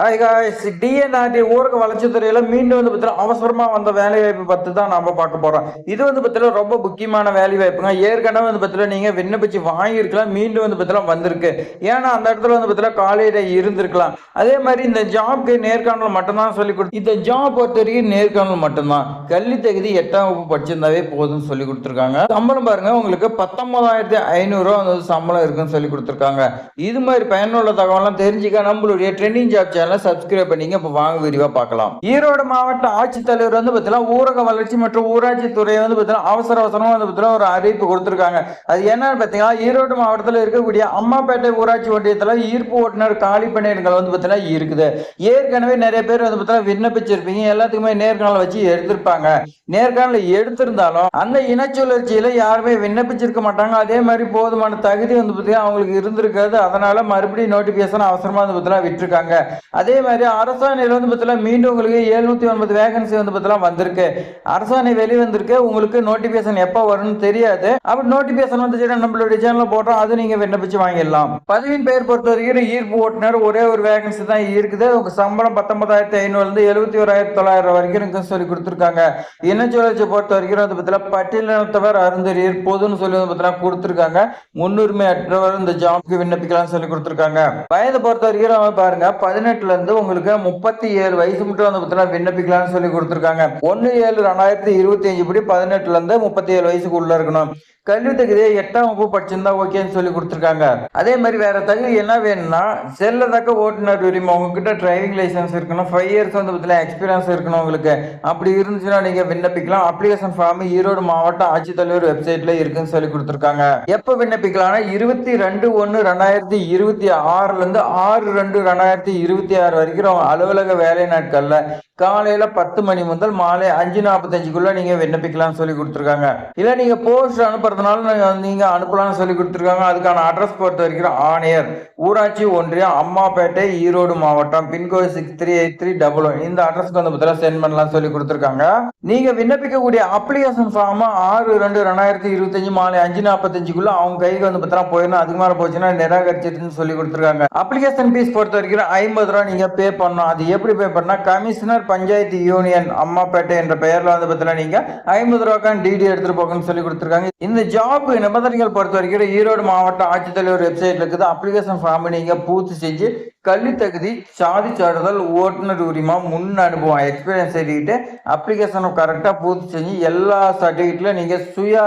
Hi guys TNRD ஊரக வளர்ச்சித்துறையில மீண்டும் வந்து பார்த்தீங்கன்னா அவசரமா வந்த வேலை வாய்ப்பு பத்தி தான் நம்ம பார்க்க போறோம். இது வந்து பார்த்தீங்கன்னா ரொம்ப முக்கியமான வேலை வாய்ப்புங்க ஏற்கனவே வந்து பார்த்தீங்கன்னா நீங்க விண்ணப்பிச்சு வாங்கியிருக்கலாம். மீண்டும் வந்து பார்த்தீங்கன்னா வந்திருக்கு. ஏன்னா அந்த இடத்துல வந்து பார்த்தீங்கன்னா காலையில இருந்திருக்கலாம். அதே மாதிரி இந்த ஜாப்க்கு நேர்காணல் மட்டும்தான் சொல்லி கொடுத்து இந்த ஜாப் பொறுத்த வரைக்கும் நேர்காணல் மட்டும்தான். கல்வி தகுதி எட்டாம் வகுப்பு படிச்சிருந்தாவே போதும்னு சொல்லி கொடுத்துருக்காங்க. சம்பளம் பாருங்க உங்களுக்கு பத்தொன்பதாயிரத்தி ஐநூறு ரூபா வந்து சம்பளம் இருக்குன்னு சொல்லி கொடுத்துருக்காங்க. இது மாதிரி பயனுள்ள தகவலாம் தெரிஞ்சுக்க நம்மளுடைய ட்ரெண்டிங் ஜாப் சேனல் சப்ஸ்கிரைப் பண்ணிங்க இப்போ வாங்க விரிவாக பார்க்கலாம். ஈரோடு மாவட்ட ஆட்சித்தலைவர் வந்து பார்த்தீங்கன்னா ஊரக வளர்ச்சி மற்றும் ஊராட்சி துறை வந்து பார்த்தீங்கன்னா அவசர அவசரமாக வந்து பார்த்தீங்கன்னா ஒரு அறிவிப்பு கொடுத்துருக்காங்க. அது என்னன்னு பார்த்தீங்கன்னா ஈரோடு மாவட்டத்தில் இருக்கக்கூடிய அம்மாப்பேட்டை ஊராட்சி ஒன்றியத்தில் ஈர்ப்பு ஓட்டுநர் காலி பணியிடங்கள் வந்து பார்த்தீங்கன்னா இருக்குது. ஏற்கனவே நிறைய பேர் வந்து பார்த்தீங்கன்னா விண்ணப்பிச்சிருப்பீங்க. எல்லாத்துக்குமே நேர்காணல் வச்சு எடுத்திருப்பாங்க. நேர்காணல் எடுத்திருந்தாலும் அந்த இனச்சுழற்சியில் யாருமே விண்ணப்பிச்சிருக்க மாட்டாங்க. அதே மாதிரி போதுமான தகுதி வந்து பார்த்தீங்கன்னா அவங்களுக்கு இருந்திருக்காது. அதனால மறுபடியும் நோட்டிபிகேஷன் அவசரமாக வந்து பார்த்தீங்கன்னா விட்டுருக்காங்க. அதே மாதிரி அரசாணையில் வந்து பார்த்தீங்கன்னா மீண்டும் உங்களுக்கு எழுநூற்றி ஒன்பது வேகன்சி வந்து பார்த்தீங்கன்னா வந்திருக்கு. அரசாணை வெளிவந்திருக்கு. உங்களுக்கு நோட்டிஃபிகேஷன் எப்போ வரும்னு தெரியாது. அப்படி நோட்டிஃபிகேஷன் வந்துச்சுன்னா நம்மளுடைய சேனலில் போடுறோம் அது நீங்கள் விண்ணப்பிச்சு வாங்கிடலாம். பதவியின் பெயர் பொறுத்த வரைக்கும் ஈர்ப்பு ஓட்டுநர் ஒரே ஒரு வேகன்சி தான் இருக்குது. உங்கள் சம்பளம் பத்தொன்பதாயிரத்தி ஐநூறுலேருந்து எழுபத்தி ஓராயிரத்தி தொள்ளாயிரம் வரைக்கும் சொல்லி கொடுத்துருக்காங்க. இனச்சுழற்சி பொறுத்த வரைக்கும் வந்து பார்த்தீங்கன்னா பட்டியலினத்தவர் அருந்தறியர் பொதுன்னு சொல்லி வந்து பார்த்தீங்கன்னா கொடுத்துருக்காங்க. முன்னுரிமை அற்றவர் இந்த ஜாப்க்கு விண்ணப்பிக்கலாம்னு சொல்லி கொடுத்துருக்காங்க. வயதை பொறுத்த வரைக்கும் பாருங்க பதினெட்டு இருந்து உங்களுக்கு முப்பத்தி ஏழு வயசு மட்டும் வந்து பார்த்தீங்கன்னா விண்ணப்பிக்கலாம்னு சொல்லி கொடுத்துருக்காங்க. ஒன்னு ஏழு ரெண்டாயிரத்தி இருபத்தி அஞ்சு படி பதினெட்டுல இருந்து முப்பத்தி ஏழு வயசுக்கு உள்ள இருக்கணும். கல்வி தகுதியை எட்டாம் வகுப்பு படிச்சிருந்தா ஓகேன்னு சொல்லி கொடுத்துருக்காங்க. அதே மாதிரி வேற தகுதி என்ன வேணும்னா செல்லத்தக்க ஓட்டுநர் உரிமை. உங்ககிட்ட டிரைவிங் லைசன்ஸ் இருக்கணும் ஃபைவ் இயர்ஸ் வந்து பார்த்தீங்கன்னா எக்ஸ்பீரியன்ஸ் இருக்கணும் உங்களுக்கு. அப்படி இருந்துச்சுன்னா நீங்க விண்ணப்பிக்கலாம். அப்ளிகேஷன் ஃபார்ம் ஈரோடு மாவட்ட ஆட்சித்தலைவர் வெப்சைட்ல இருக்குன்னு சொல்லி கொடுத்துருக்காங்க. எப்போ விண்ணப்பிக்கலாம்னா இருபத்தி ரெண்டு ஒன்று ரெண்டாயிரத்தி இருபத்தி ஆறுல இருந்து ஆறு ரெண்டு ரெண்டாயிரத்தி இருபத்தி ஆறு வரைக்கும் அலுவலக வேலை நாட்கள்ல காலையில பத்து மணி முதல் மாலை அஞ்சு நாற்பத்தஞ்சுக்குள்ள நீங்க விண்ணப்பிக்கலாம்னு சொல்லி கொடுத்துருக்காங்க. இல்ல நீங்க போஸ்ட் அனுப்புறதுனால நீங்க- அனுப்பலாம்னு சொல்லி கொடுத்துருக்காங்க. அதுக்கான அட்ரஸ் பொறுத்த வரைக்கும் ஆணையர். ஊராட்சி ஒன்றியம் அம்மாப்பேட்டை ஈரோடு மாவட்டம். Pin code six three eight three double one இந்த அட்ரஸ்க்கு வந்து பார்த்தீங்கன்னா சென்ட் பண்ணலாம் சொல்லி கொடுத்துருக்காங்க. நீங்க விண்ணப்பிக்கக்கூடிய அப்ளிகேஷன் ஃபார்ம் ஆறு ரெண்டு ரெண்டாயிரத்தி இருபத்தஞ்சு மாலை அஞ்சு நாற்பத்தஞ்சுக்குள்ள அவங்க கைக்கு வந்து பார்த்தா போயிடணும். அதுக்கு மேல போச்சுன்னா நிராகரிச்சிருன்னு சொல்லி கொடுத்துருக்காங்க. அப்ளிகேஷன் ஃபீஸ் பொறுத்த வரைக்கும் ஐம்பது ரூபா நீங்க பே பண்ணணும். அது எப்படி பே பண்ணா கமிஷனர் பஞ்சாயத்து யூனியன் அம்மாப்பேட்டை என்ற பெயர்ல வந்து பார்த்தீங்கன்னா நீங்க ஐம்பது ரூபாய்க்கான டிடி எடுத்துட்டு போகணும்னு சொல்லி கொடுத்துருக்காங்க. இந்த ஜாப் நிபந்தனைகள் பொறுத்த வரைக்கும் ஈரோடு மாவட்ட ஆட்சித்தலைவர் வெப்சைட்ல இருக்குது. அப்ளிகேஷன் ஃபார்ம் நீங்க பூர்த்தி செஞ்சு கல்வி தகுதி சாதி சான்றிதழ் ஓட்டுநர் உரிமம் முன் அனுபவம் எக்ஸ்பீரியன்ஸ் எழுதிட்டு அப்ளிகேஷனை கரெக்டாக பூர்த்தி செஞ்சு எல்லா சர்டிஃபிகேட்லையும் நீங்கள் சுய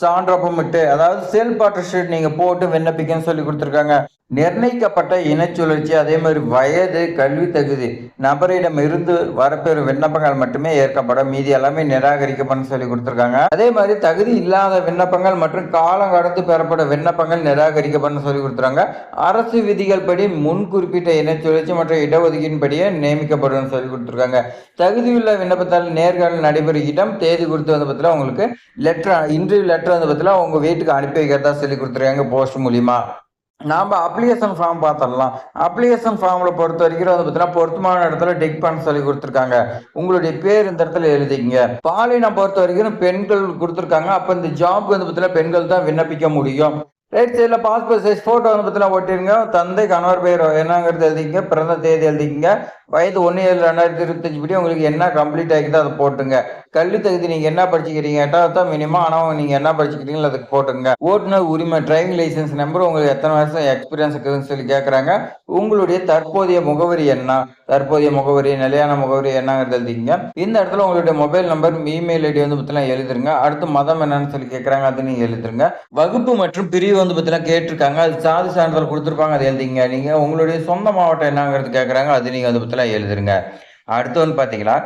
சான்றப்பமிட்டு அதாவது செல்ஃப் அட்டஸ்டேட் நீங்கள் போட்டு விண்ணப்பிக்கன்னு சொல்லி கொடுத்துருக்காங்க. நிர்ணயிக்கப்பட்ட இனச்சுழற்சி அதே மாதிரி வயது கல்வி தகுதி நபரிடம் இருந்து வரப்பெறும் விண்ணப்பங்கள் மட்டுமே ஏற்கப்படும். மீதி எல்லாமே நிராகரிக்கப்படும் சொல்லி கொடுத்துருக்காங்க. அதே மாதிரி தகுதி இல்லாத விண்ணப்பங்கள் மற்றும் காலம் கடந்து பெறப்படும் விண்ணப்பங்கள் நிராகரிக்கப்படும் சொல்லி கொடுத்துருக்காங்க. அரசு விதிகள் படி முன் குறிப்பிட்ட இனச்சுழற்சி மற்றும் இடஒதுக்கீட்டின் நியமிக்கப்படும் சொல்லி கொடுத்துருக்காங்க. தகுதியுள்ள விண்ணப்பத்தால் நேர்காணல் நடைபெறும் இடம் தேதி கொடுத்து வந்த பத்தில உங்களுக்கு லெட்டர் இன்டர்வியூ லெட்டர் வந்து பத்தில உங்க வீட்டுக்கு அனுப்பி வைக்கிறதா சொல்லி கொடுத்துருக்காங்க போஸ்ட் மூலியமா. நாம் அப்ளிகேஷன் ஃபார்ம் பார்த்துடலாம் அப்ளிகேஷன் ஃபார்மில் பொறுத்த வரைக்கும் வந்து பார்த்தீங்கன்னா பொருத்தமான இடத்துல டிக் பண்ண சொல்லி கொடுத்துருக்காங்க. உங்களுடைய பேர் இந்த இடத்துல எழுதிங்க பாலினம் பொறுத்த வரைக்கும் பெண்கள் கொடுத்துருக்காங்க. அப்போ இந்த ஜாப் வந்து பார்த்தீங்கன்னா பெண்கள் தான் விண்ணப்பிக்க முடியும். ரைட் சைடில் பாஸ்போர்ட் சைஸ் ஃபோட்டோ வந்து பார்த்தீங்கன்னா ஒட்டிருங்க. தந்தை கணவர் பேர் என்னங்கிறது எழுதிங்க பிறந்த தேதி எழுதிங்க வயது ஒன்று ஏழு ரெண்டாயிரத்தி இருபத்தஞ்சு படி உங்களுக்கு என்ன கம்ப்ளீட் ஆகிக்குதோ அதை போட்டுங்க. கல்வி தகுதி நீங்கள் என்ன படிச்சுக்கிறீங்க? எட்டாவது தான் மினிமம் ஆனால் நீங்கள் என்ன படிச்சுக்கிறீங்களோ அதுக்கு போட்டுங்க. ஓட்டுநர் உரிமை டிரைவிங் லைசன்ஸ் நம்பர் உங்களுக்கு எத்தனை வருஷம் எக்ஸ்பீரியன்ஸ் இருக்குதுன்னு சொல்லி கேட்குறாங்க உங்களுடைய தற்போதைய முகவரி என்ன? தற்போதைய முகவரி நிலையான முகவரி என்னங்கிறது எழுதிங்க இந்த இடத்துல உங்களுடைய மொபைல் நம்பர் இமெயில் ஐடி வந்து பத்திலாம் எழுதுருங்க. அடுத்து மதம் என்னன்னு சொல்லி கேட்குறாங்க அது நீங்கள் எழுதுருங்க. வகுப்பு மற்றும் பிரிவு வந்து பத்திலாம் கேட்டிருக்காங்க. அது சாதி சான்றிதழ் கொடுத்துருப்பாங்க அது எழுதிங்க. நீங்கள் உங்களுடைய சொந்த மாவட்டம் என்னங்கிறது கேட்குறாங்க அது நீங்கள் வந்து பத்திலாம் எழுதுருங்க. அடுத்து வந்து பார்த்தீங்கன்னா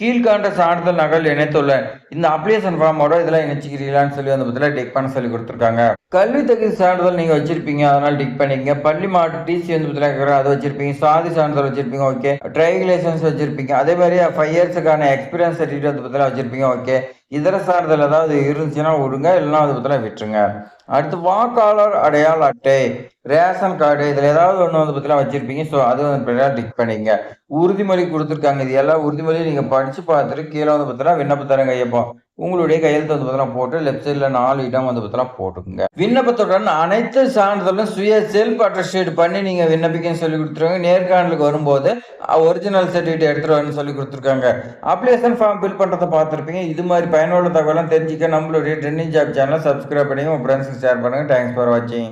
கீழ்காண்ட சான்றிதழ் நகல் இணைத்துள்ள இந்த அப்ளிகேஷன் ஃபார்மோட இதெல்லாம் இணைச்சிக்கிறீங்களான்னு சொல்லி வந்து பத்தில டிக் பண்ண சொல்லி கொடுத்துருக்காங்க. கல்வி தகுதி சான்றிதழ் நீங்கள் வச்சிருப்பீங்க அதனால டிக் பண்ணிக்கங்க. பள்ளி மாவட்ட டிசி வந்து பார்த்தீங்கன்னா அதை வச்சிருப்பீங்க சாதி சான்றிதழ் வச்சிருப்பீங்க ஓகே டிரைவிங் லைசன்ஸ் வச்சிருப்பீங்க. அதே மாதிரி ஃபைவ் இயர்ஸுக்கான எக்ஸ்பீரியன்ஸ் சர்டிஃபிகேட் வந்து பார்த்தீங்கன்னா வச்சிருப்பீங்க ஓகே இதர சான்றிதழ் ஏதாவது இருந்துச்சுன்னா விடுங்க இல்லைன்னா அது பார்த்தீங்கன்னா விட்டுருங்க. அடுத்து வாக்காளர் அடையாள அட்டை ரேஷன் கார்டு இதில் ஏதாவது ஒன்று வந்து பார்த்தீங்கன்னா வச்சிருப்பீங்க ஸோ அது வந்து டிக் பண்ணிங்க. உறுதிமொழி கொடுத்துருக்காங்க இது எல்லாம் உறுதிமொழி நீங்கள் படித்து பார்த்துட்டு கீழே வந்து பார்த்தீங்கன்னா விண்ணப்பத்தரங்க ஐயப்போம் உங்களுடைய கையெழுத்து வந்து பார்த்தீங்கன்னா போட்டு லெஃப்ட் சைடில் நாலு இடம் வந்து பார்த்தீங்கன்னா போட்டுக்கோங்க. விண்ணப்பத்துடன் அனைத்து சான்றிதழும் சுய செல்ஃப் அட்டஸ்டேட் பண்ணி நீங்கள் விண்ணப்பிக்கன்னு சொல்லி கொடுத்துருவாங்க. நேர்காணலுக்கு வரும்போது ஒரிஜினல் சர்டிஃபிகேட் எடுத்துகிட்டு வரணும்னு சொல்லி கொடுத்துருக்காங்க. அப்ளிகேஷன் ஃபார்ம் ஃபில் பண்ணுறதை பார்த்துருப்பீங்க. இது மாதிரி பயனுள்ள தகவலாம் தெரிஞ்சுக்க நம்மளுடைய ட்ரெண்டிங் ஜாப் சேனலை சப்ஸ்கிரைப் பண்ணி உங்கள் ஃப்ரெண்ட்ஸுக்கு ஷேர் பண்ணுங்கள் தேங்க்ஸ் ஃபார் வாட்சிங்